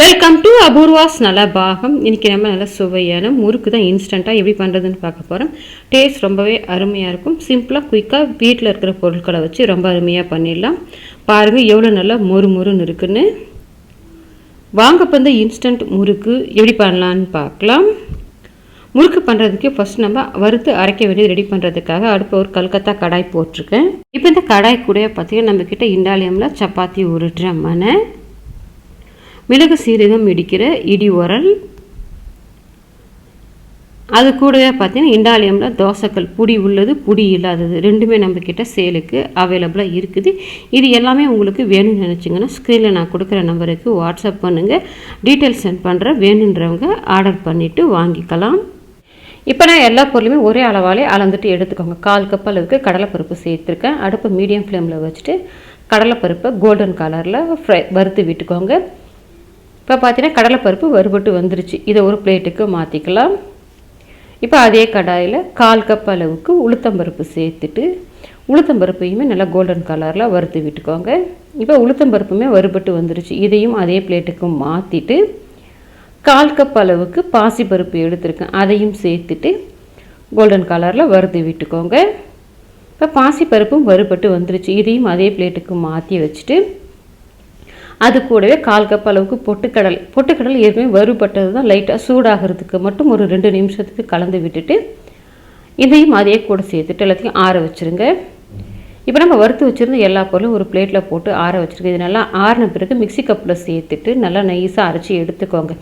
Welcome to Apoorva's நல்ல பாகம் இன்றைக்கி நம்ம நல்ல சுவையான முறுக்கு தான் இன்ஸ்டண்ட்டாக எப்படி பண்ணுறதுன்னு பார்க்க போகிறோம் டேஸ்ட் ரொம்பவே அருமையாக இருக்கும். சிம்பிளாக குயிக்காக வீட்டில் இருக்கிற பொருட்களை வச்சு ரொம்ப அருமையாக பண்ணிடலாம். பாருங்கள் எவ்வளோ நல்லா மொறு மொறுன்னு இருக்குன்னு. வாங்க இப்போ இந்த இன்ஸ்டன்ட் முறுக்கு எப்படி பண்ணலான்னு பார்க்கலாம். முறுக்கு பண்ணுறதுக்கு ஃபஸ்ட் நம்ம வறுத்து அரைக்க வேண்டியது ரெடி பண்ணுறதுக்காக அடுப்பு ஒரு கல்கத்தா கடாய் போட்டிருக்கேன். இப்போ இந்த கடாய் கூட பார்த்தீங்கன்னா நம்மக்கிட்ட இண்டாலியமில் சப்பாத்தி உருட்டுற மனை மிளகு சீரகம் இடிக்கிற இடி உரல். அது கூடவே பார்த்தீங்கன்னா இண்டாலியமில் தோசைக்கல் புடி உள்ளது புடி இல்லாதது ரெண்டுமே நம்மக்கிட்ட சேலுக்கு அவைலபிளாக இருக்குது. இது எல்லாமே உங்களுக்கு வேணும்னு நினச்சிங்கன்னா ஸ்க்ரீனில் நான் கொடுக்குற நம்பருக்கு வாட்ஸ்அப் பண்ணுங்கள் டீட்டெயில்ஸ் சென்ட் பண்ணுறேன் வேணுன்றவங்க ஆர்டர் பண்ணிவிட்டு வாங்கிக்கலாம். இப்போ நான் எல்லா பொருளுமே ஒரே அளவாலே அளந்துட்டு எடுத்துக்கோங்க. கால் கப் அளவுக்கு கடலைப்பருப்பு சேர்த்துருக்கேன். அடுப்பு மீடியம் ஃப்ளேமில் வச்சுட்டு கடலைப்பருப்பை கோல்டன் கலரில் ஃப்ரை வறுத்து விட்டுக்கோங்க. இப்போ பார்த்தீங்கன்னா கடலைப்பருப்பு வறுபட்டு வந்துருச்சு. இதை ஒரு பிளேட்டுக்கு மாற்றிக்கலாம் இப்போ அதே கடாயில் கால் கப் அளவுக்கு உளுத்தம்பருப்பு சேர்த்துட்டு உளுத்தம்பருப்பையுமே நல்லா கோல்டன் கலரில் வறுத்து விட்டுக்கோங்க. இப்போ உளுத்தம்பருப்புமே வறுபட்டு வந்துருச்சு. இதையும் அதே பிளேட்டுக்கு மாற்றிட்டு கால் கப் அளவுக்கு பாசிப்பருப்பு எடுத்திருக்கேன். அதையும் சேர்த்துட்டு கோல்டன் கலரில் வறுத்து விட்டுக்கோங்க. இப்போ பாசிப்பருப்பும் வறுபட்டு வந்துருச்சு. இதையும் அதே பிளேட்டுக்கு மாற்றி வச்சுட்டு அது கூடவே கால் கப் அளவுக்கு பொட்டுக்கடலை. பொட்டுக்கடலை ஏற்கனவே வறுபட்டது தான் லைட்டாக சூடாகிறதுக்கு மட்டும் ஒரு ரெண்டு நிமிஷத்துக்கு கலந்து விட்டுட்டு இதையும் அதையே கூட சேர்த்துட்டு எல்லாத்தையும் ஆற வச்சுருங்க. இப்போ நம்ம வறுத்து வச்சுருந்த எல்லா பொருளும் ஒரு பிளேட்டில் போட்டு ஆற வச்சுருங்க இது நல்லா ஆறின பிறகு மிக்சி கப்பில் சேர்த்துட்டு நல்லா நைஸாக அரைச்சி எடுத்துக்கோங்க.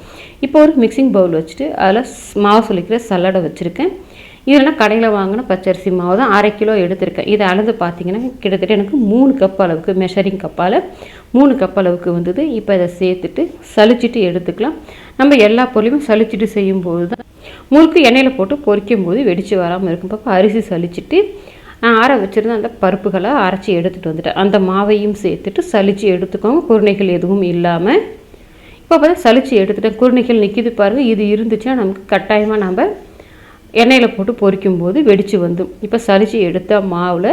இப்போ ஒரு மிக்சிங் பவுல் வச்சுட்டு அதில் மாவு சொல்லிக்கிற சல்லடை வச்சுருக்கேன். இதெல்லாம் கடையில் வாங்கின பச்சரிசி மாவு தான் அரை கிலோ எடுத்திருக்கேன். இதை அளந்து பார்த்தீங்கன்னா கிட்டத்தட்ட எனக்கு மூணு கப் அளவுக்கு மெஷரிங் கப்பால் மூணு கப் அளவுக்கு வந்தது. இப்போ இதை சேர்த்துட்டு சலிச்சிட்டு எடுத்துக்கலாம். நம்ம எல்லா பொருளையுமே சலிச்சிட்டு செய்யும்போது தான் முறுக்கு எண்ணெயில் போட்டு பொரிக்கும் போது வெடித்து வராமல் இருக்கும். பக்கம் அரிசி சலிச்சிட்டு நான் ஆற வச்சுருந்த அந்த பருப்புகளை அரைச்சி எடுத்துகிட்டு வந்துட்டேன். அந்த மாவையும் சேர்த்துட்டு சளிச்சு எடுத்துக்கோங்க. குருணைகள் எதுவும் இல்லாமல் இப்போ பார்த்தா சளிச்சு எடுத்துட்டேன். குருணைகள் நிற்கிது பாருங்கள் இது இருந்துச்சுன்னா நமக்கு கட்டாயமாக நம்ம எண்ணெயில் போட்டு பொரிக்கும்போது வெடித்து வந்தும் இப்போ சளிச்சு எடுத்த மாவில்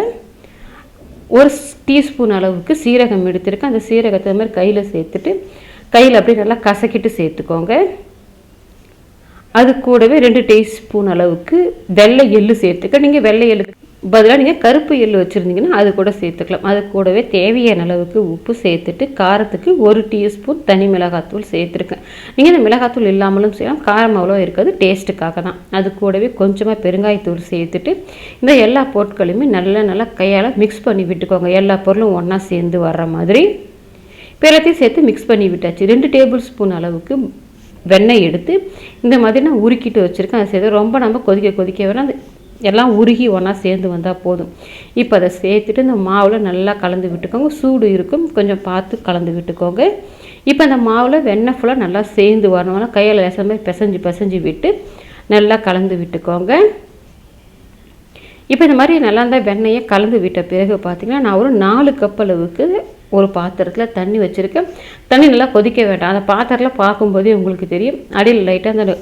ஒரு டீஸ்பூன் அளவுக்கு சீரகம் எடுத்துருக்கேன். அந்த சீரகத்தை மாதிரி கையில் சேர்த்துட்டு கையில் அப்படியே நல்லா கசக்கிட்டு சேர்த்துக்கோங்க. அது கூடவே ரெண்டு டீஸ்பூன் அளவுக்கு வெள்ளை எள்ளு சேர்த்துக்க. நீங்கள் வெள்ளை எள்ளு பதிலாக நீங்கள் கருப்பு எள்ளு வச்சுருந்தீங்கன்னா அது கூட சேர்த்துக்கலாம். அது கூடவே தேவையான அளவுக்கு உப்பு சேர்த்துட்டு காரத்துக்கு ஒரு டீஸ்பூன் தனி மிளகாத்தூள் சேர்த்துருக்கேன். நீங்கள் இந்த மிளகாத்தூள் இல்லாமலும் செய்யலாம். காரம் அவ்வளோ இருக்காது. டேஸ்ட்டுக்காக தான். அது கூடவே கொஞ்சமாக பெருங்காயத்தூள் சேர்த்துட்டு இந்த எல்லா பொருட்களையுமே நல்லா நல்லா கையால் மிக்ஸ் பண்ணி விட்டுக்கோங்க. எல்லா பொருளும் ஒன்றா சேர்ந்து வர்ற மாதிரி. பிறத்தையும் எல்லாத்தையும் சேர்த்து மிக்ஸ் பண்ணி விட்டாச்சு. ரெண்டு டேபிள் ஸ்பூன் அளவுக்கு வெண்ணெய் எடுத்து இந்த மாதிரி நான் உருக்கிட்டு வச்சுருக்கேன். அதை சேர்த்து ரொம்ப நம்ம கொதிக்க கொதிக்க வேணாம். அது எல்லாம் உருகி ஒன்றா சேர்ந்து வந்தால் போதும். இப்போ அதை சேர்த்துட்டு இந்த மாவில் நல்லா கலந்து விட்டுக்கோங்க. சூடு இருக்கும். கொஞ்சம் பார்த்து கலந்து விட்டுக்கோங்க. இப்போ அந்த மாவில் வெண்ணெய் ஃபுல்லாக நல்லா சேர்ந்து வரணும். கையில் லேச மாதிரி பிசைஞ்சு பிசைஞ்சு விட்டு நல்லா கலந்து விட்டுக்கோங்க. இப்போ இந்த மாதிரி நல்லா இருந்தால் வெண்ணெயை கலந்து விட்ட பிறகு பார்த்திங்கன்னா நான் ஒரு நாலு கப் அளவுக்கு ஒரு பாத்திரத்தில் தண்ணி வச்சுருக்கேன். தண்ணி நல்லா கொதிக்க வேண்டாம். அந்த பாத்திரத்தில் பார்க்கும்போதே உங்களுக்கு தெரியும். அடியில் லைட்டாக அந்த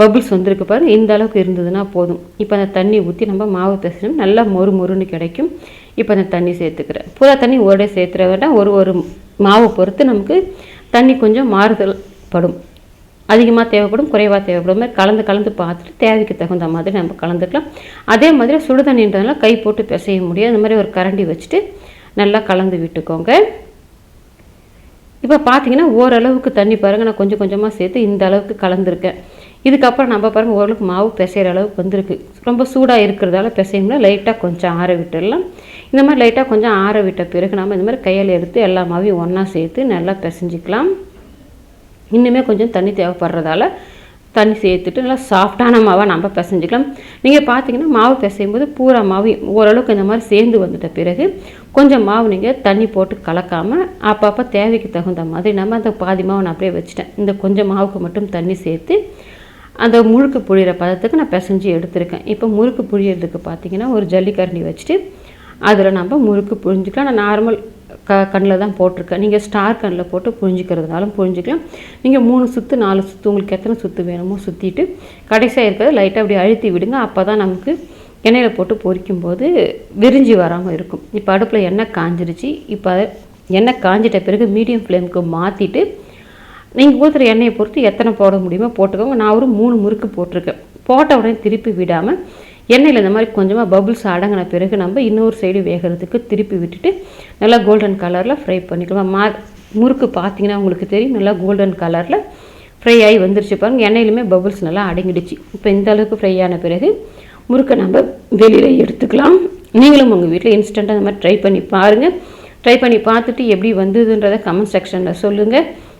பபுள்ஸ் வந்திருக்கு பாரு இந்த அளவுக்கு இருந்ததுன்னா போதும். இப்போ அந்த தண்ணி ஊற்றி நம்ம மாவு பிசைஞ்சோம் நல்லா மொறு மொறுன்னு கிடைக்கும். இப்போ அந்த தண்ணி சேர்த்துக்கிறேன். பூரா தண்ணி ஒரே சேர்த்துற வேண்டாம் ஒரு ஒரு மாவை பொறுத்து நமக்கு தண்ணி கொஞ்சம் மாறுதல் படும். அதிகமாக தேவைப்படும் குறைவாக தேவைப்படும். மாதிரி கலந்து கலந்து பார்த்துட்டு தேவைக்கு தகுந்த மாதிரி நம்ம கலந்துக்கலாம். அதே மாதிரி சுடு தண்ணின்றதுனால கை போட்டு பிசைய முடியும். அந்த மாதிரி ஒரு கரண்டி வச்சுட்டு நல்லா கலந்து விட்டுக்கோங்க. இப்போ பார்த்தீங்கன்னா ஓரளவுக்கு தண்ணி பாருங்கள் நான் கொஞ்சம் கொஞ்சமாக சேர்த்து இந்த அளவுக்கு கலந்துருக்கேன். இதுக்கப்புறம் நம்ம பாருங்கள் ஓரளவுக்கு மாவு பிசைகிற அளவுக்கு வந்திருக்கு. ரொம்ப சூடாக இருக்கிறதால பிசையும்னா லைட்டாக கொஞ்சம் ஆற விட்டுடலாம். இந்த மாதிரி லைட்டாக கொஞ்சம் ஆற விட்ட பிறகு நம்ம இந்த மாதிரி கையில் எடுத்து எல்லா மாவையும் ஒன்றா சேர்த்து நல்லா பிசைஞ்சிக்கலாம். இன்னுமே கொஞ்சம் தண்ணி தேவைப்படுறதால தண்ணி சேர்த்துட்டு நல்லா சாஃப்டான மாவாக நம்ம பிசைஞ்சிக்கலாம். நீங்கள் பார்த்தீங்கன்னா மாவு பிசையும் போது பூரா மாவு ஓரளவுக்கு இந்த மாதிரி சேர்ந்து வந்துட்ட பிறகு கொஞ்சம் மாவு நீங்கள் தண்ணி போட்டு கலக்காமல் அப்பப்போ தேவைக்கு தகுந்த மாதிரி நம்ம அந்த பாதி மாவு நான் அப்படியே வச்சுட்டேன். இந்த கொஞ்சம் மாவுக்கு மட்டும் தண்ணி சேர்த்து அந்த முறுக்கு புழியிற பதத்துக்கு நான் பிசைஞ்சு எடுத்திருக்கேன். இப்போ முறுக்கு புழியறதுக்கு பார்த்தீங்கன்னா ஒரு ஜல்லிக்கரண்டி வச்சுட்டு அதில் நம்ம முறுக்கு புழிஞ்சிக்கலாம். நான் நார்மல் க கண்ணில் தான் போட்டிருக்கேன். நீங்கள் ஸ்டார் கண்ணில் போட்டு புழிஞ்சிக்கிறதுனாலும் புழிஞ்சிக்கலாம். நீங்கள் மூணு சுற்று நாலு சுற்று உங்களுக்கு எத்தனை சுற்று வேணுமோ சுற்றிட்டு கடைசியாக இருக்கிறத லைட்டாக அப்படி அழுத்தி விடுங்க. அப்போ தான் நமக்கு எண்ணெயில் போட்டு பொரிக்கும் போது விரிஞ்சி வராமல் இருக்கும். இப்போ அடுப்பில் எண்ணெய் காஞ்சிருச்சு. இப்போ எண்ணெய் காஞ்சிட்ட பிறகு மீடியம் ஃப்ளேமுக்கு மாற்றிட்டு நீங்கள் ஊற்றுற எண்ணெயை பொறுத்து எத்தனை போட முடியுமோ போட்டுக்கோங்க. நான் ஒரு மூணு முறுக்கு போட்டிருக்கேன். போட்ட உடனே திருப்பி விடாமல் எண்ணெயில் இந்த மாதிரி கொஞ்சமாக பபுள்ஸ் அடங்கின பிறகு நம்ம இன்னொரு சைடு வேகிறதுக்கு திருப்பி விட்டுட்டு நல்லா கோல்டன் கலரில் ஃப்ரை பண்ணிக்கலாம். மா முறுக்கு பார்த்தீங்கன்னா உங்களுக்கு தெரியும். நல்லா கோல்டன் கலரில் ஃப்ரை ஆகி வந்துருச்சு பாருங்கள் எண்ணெயிலுமே பபுள்ஸ் நல்லா அடங்கிடுச்சு. இப்போ இந்த அளவுக்கு ஃப்ரை ஆன பிறகு முறுக்கை நம்ம வெளியில் எடுத்துக்கலாம். நீங்களும் உங்கள் வீட்டில் இன்ஸ்டண்ட்டாக இந்த மாதிரி ட்ரை பண்ணி பாருங்கள் ட்ரை பண்ணி பார்த்துட்டு எப்படி வந்ததுன்றதை கமெண்ட் செக்ஷனில் சொல்லுங்கள்